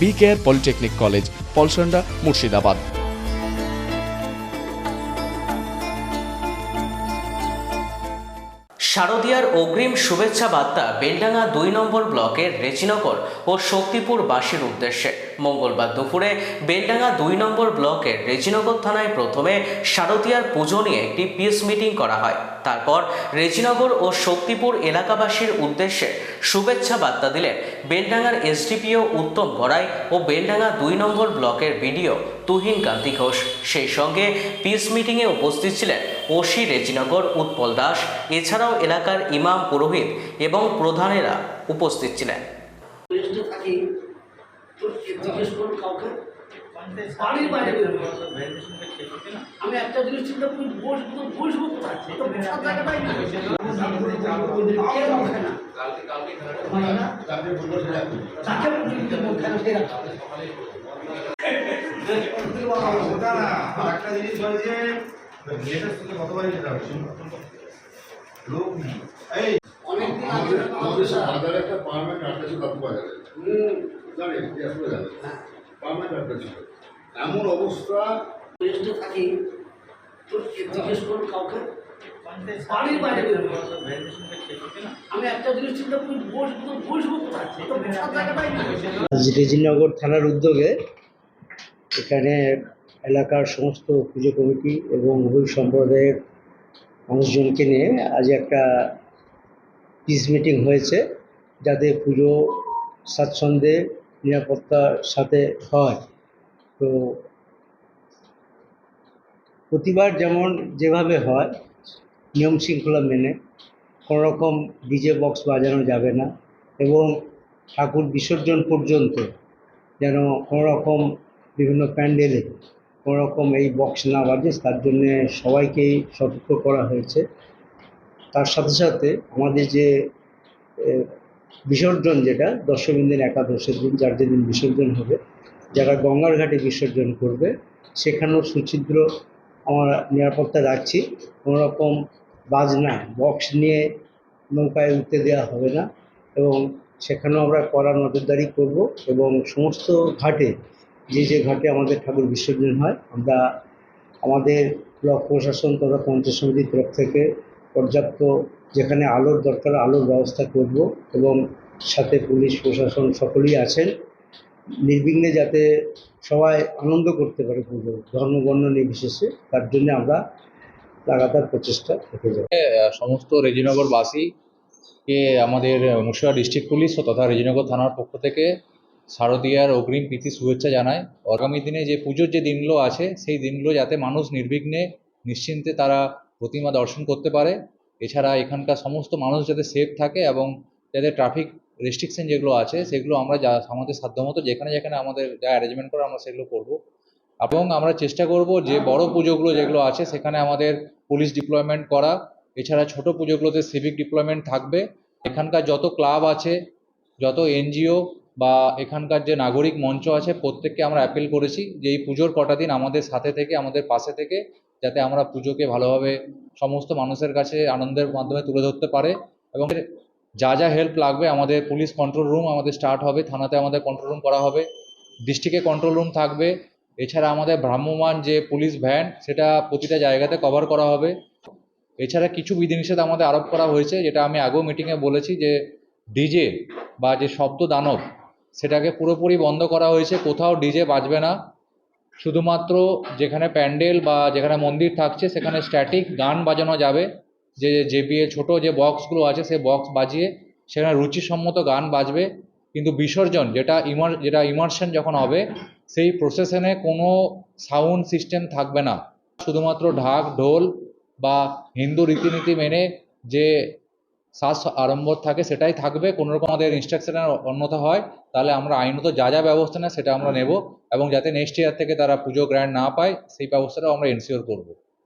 B Care Polytechnic College, Polsonda, Murshidabad. শারদীয়ার অগ্রিম শুভেচ্ছা বার্তা বেলডাঙ্গা দুই নম্বর ব্লকের রেচিনগর ও শক্তিপুর বাসীর উদ্দেশ্যে। মঙ্গলবার দুপুরে বেলডাঙ্গা দুই নম্বর ব্লকের রেজিনগর থানায় প্রথমে শারদীয়ার পুজো নিয়ে একটি পিস মিটিং করা হয়। তারপর রেজিনগর ও শক্তিপুর এলাকাবাসীর উদ্দেশ্যে শুভেচ্ছা বার্তা দিলেন বেলডাঙ্গার এসডিপিও উত্তম গড়াই ও বেলডাঙ্গা দুই নম্বর ব্লকের বিডিও তুহিন কান্তি ঘোষ। সেই সঙ্গে পিস মিটিংয়ে উপস্থিত ছিলেন ওসি রেজিনগর উৎপল দাস। এছাড়াও এলাকার ইমাম পুরোহিত এবং প্রধানেরা উপস্থিত ছিলেন। আমি একটা জিনিস চিন্তা করি বসবো বসবো কোথায়? কে হয় একটা জিনিস হয়েছে মেয়েটার সঙ্গে লোক নেই এই অনেকদিন একটা পার্মানেন্ট আড্ডা ছিল দাদু বাজারে হুম, জানি আসলে হ্যাঁ। এমন অবস্থা থাকি তো জিজ্ঞেস করুন কাউকে আজ রেজিনগর থানার উদ্যোগে এখানে এলাকার সমস্ত পুজো কমিটি এবং ওই সম্প্রদায়ের মানুষজনকে নিয়ে আজ একটা পিস মিটিং হয়েছে, যাতে পুজো স্বাচ্ছন্দ্যে, নিরাপত্তার সাথে হয়। তো প্রতিবার যেমন যেভাবে হয় নিয়ম শৃঙ্খলা মেনে কোনো রকম ডিজে বক্স বাজানো যাবে না এবং ঠাকুর বিসর্জন পর্যন্ত যেন কোনো রকম বিভিন্ন প্যান্ডেলে কোনো রকম এই বক্স না বাজে, তার জন্যে সবাইকেই সতর্ক করা হয়েছে। তার সাথে সাথে আমাদের যে বিসর্জন যেটা দশমী দিন একাদশের দিন, যার যেদিন বিসর্জন হবে, যারা গঙ্গার ঘাটে বিসর্জন করবে, সেখানেও সুছিদ্র আমরা নিরাপত্তা রাখছি, কোনোরকম বাজনা বক্স নিয়ে নৌকায় উঠতে দেওয়া হবে না এবং সেখানেও আমরা কড়া নজরদারি করব এবং সমস্ত ঘাটে, যে যে ঘাটে আমাদের ঠাকুর বিসর্জন হয়, আমরা আমাদের ব্লক প্রশাসন তথা পঞ্চায়েত সমিতির তরফ থেকে পর্যাপ্ত যেখানে আলোর দরকার, আলোর ব্যবস্থা করব এবং সাথে পুলিশ প্রশাসন সকলেই আছেন। নির্বিঘ্নে যাতে সবাই আনন্দ করতে পারে পুজো, ধর্ম বর্ণ নির্বিশেষে, তার জন্য আমরা লাগাতার প্রচেষ্টা থেকে যাব। সমস্ত রেজিনগরবাসীকে আমাদের মুর্শিদাবাদ ডিস্ট্রিক্ট পুলিশ ও তথা রেজিনগর থানার পক্ষ থেকে শারদীয়ার অগ্রিম প্রীতি শুভেচ্ছা জানায়। আগামী দিনে যে পুজোর যে দিনগুলো আছে, সেই দিনগুলো যাতে মানুষ নির্বিঘ্নে, নিশ্চিন্তে তারা প্রতিমা দর্শন করতে পারে। এছাড়া এখানকার সমস্ত মানুষ যাতে সেফ থাকে এবং যাতে ট্রাফিক রেস্ট্রিকশন যেগুলো আছে, সেগুলো আমরা যা আমাদের সাধ্যমতো যেখানে যেখানে আমাদের যা অ্যারেঞ্জমেন্ট করে আমরা সেগুলো করব। এবং আমরা চেষ্টা করব যে বড় পুজোগুলো যেগুলো আছে, সেখানে আমাদের পুলিশ ডিপ্লয়মেন্ট করা। এছাড়া ছোট পুজোগুলোতে সিভিক ডিপ্লয়মেন্ট থাকবে। এখানকার যত ক্লাব আছে, যত এনজিও বা এখানকার যে নাগরিক মঞ্চ আছে, প্রত্যেককে আমরা অ্যাপিল করেছি যে এই পুজোর কটা দিন আমাদের সাথে থেকে, আমাদের পাশে থেকে যাতে আমরা পুজোকে ভালোভাবে সমস্ত মানুষের কাছে আনন্দের মাধ্যমে তুলে ধরতে পারে। এবং যা যা হেল্প লাগবে, আমাদের পুলিশ কন্ট্রোল রুম আমাদের স্টার্ট হবে, থানাতে আমাদের কন্ট্রোল রুম করা হবে ডিস্ট্রিক্টে কন্ট্রোল রুম থাকবে, এছাড়া আমাদের ভ্রাম্যমাণ যে পুলিশ ভ্যান সেটা প্রতিটা জায়গাতে কভার করা হবে, এছাড়া কিছু বিধিনিষেধ আমাদের আরোপ করা হয়েছে, যেটা আমি আগেও মিটিংয়ে বলেছি যে ডিজে বা যে শব্দ দানব সেটাকে পুরোপুরি বন্ধ করা হয়েছে, কোথাও ডিজে বাজবে না, শুধুমাত্র যেখানে প্যান্ডেল বা যেখানে মন্দির থাকছে সেখানে স্ট্যাটিক গান বাজানো যাবে যে জেবিএ ছোট যে বক্সগুলো আছে সে বক্স বাজিয়ে সেখানে রুচিসম্মত গান বাজবে। কিন্তু বিসর্জন যেটা ইমার যেটা ইমার্শন যখন হবে, সেই প্রসেশনে কোনো সাউন্ড সিস্টেম থাকবে না। শুধুমাত্র ঢাক, ঢোল বা হিন্দু রীতিনীতি মেনে যে শ্বাস আড়ম্বর থাকে, সেটাই থাকবে। কোনো রকম আমাদের ইনস্ট্রাকশনের অন্যথা হয়। তাহলে আমরা আইনত যা যা ব্যবস্থা নেয়, সেটা আমরা নেব। এবং যাতে নেক্সট ইয়ার থেকে তারা পুজো গ্র্যান্ড না পায়, সেই ব্যবস্থাটাও আমরা এনশিওর করব।